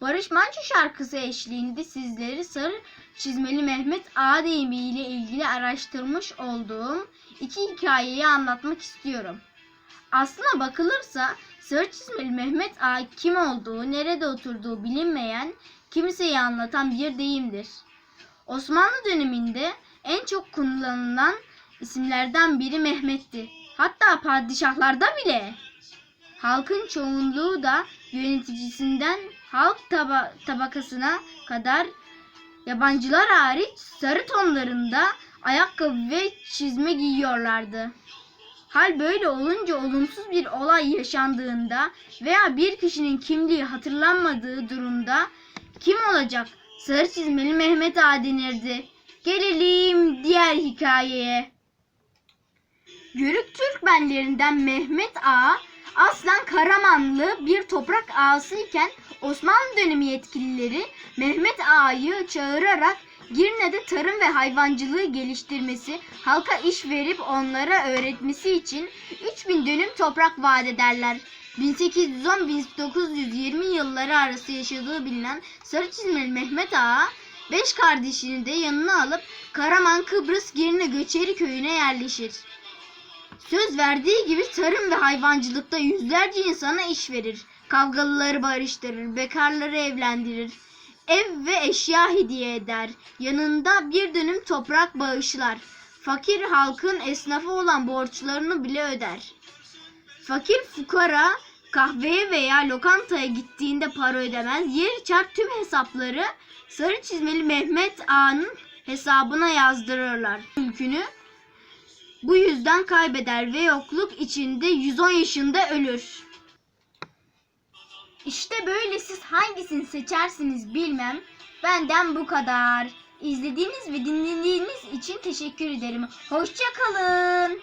Barış Manço şarkısı eşliğinde sizleri Sarı Çizmeli Mehmet Ağa deyimiyle ilgili araştırmış olduğum iki hikayeyi anlatmak istiyorum. Aslına bakılırsa Sarı Çizmeli Mehmet Ağa kim olduğu, nerede oturduğu bilinmeyen, kimseyi anlatan bir deyimdir. Osmanlı döneminde en çok kullanılan isimlerden biri Mehmet'ti. Hatta padişahlarda bile. Halkın çoğunluğu da yöneticisinden halk taba- tabakasına kadar yabancılar hariç sarı tonlarında ayakkabı ve çizme giyiyorlardı. Hal böyle olunca olumsuz bir olay yaşandığında veya bir kişinin kimliği hatırlanmadığı durumda kim olacak? Sarı çizmeli Mehmet Ağa denirdi. Gelelim diğer hikayeye. Yörük Türkmenlerinden Mehmet Ağa aslen Karamanlı bir toprak ağası iken Osmanlı dönemi yetkilileri Mehmet Ağa'yı çağırarak Girne'de tarım ve hayvancılığı geliştirmesi, halka iş verip onlara öğretmesi için 3000 dönüm toprak vaat ederler. 1810-1920 yılları arası yaşadığı bilinen Sarı Çizmeli Mehmet Ağa, beş kardeşini de yanına alıp Karaman Kıbrıs Girne Göçeri köyüne yerleşir. Söz verdiği gibi tarım ve hayvancılıkta yüzlerce insana iş verir. Kavgalıları barıştırır, bekarları evlendirir. Ev ve eşya hediye eder. Yanında bir dönüm toprak bağışlar. Fakir halkın esnafı olan borçlarını bile öder. Fakir fukara kahveye veya lokantaya gittiğinde para ödemez. Yer çarp tüm hesapları sarı çizmeli Mehmet Ağa'nın hesabına yazdırırlar. Mülkünü bu yüzden kaybeder ve yokluk içinde 110 yaşında ölür. İşte böyle siz hangisini seçersiniz bilmem. Benden bu kadar. İzlediğiniz ve dinlediğiniz için teşekkür ederim. Hoşça kalın.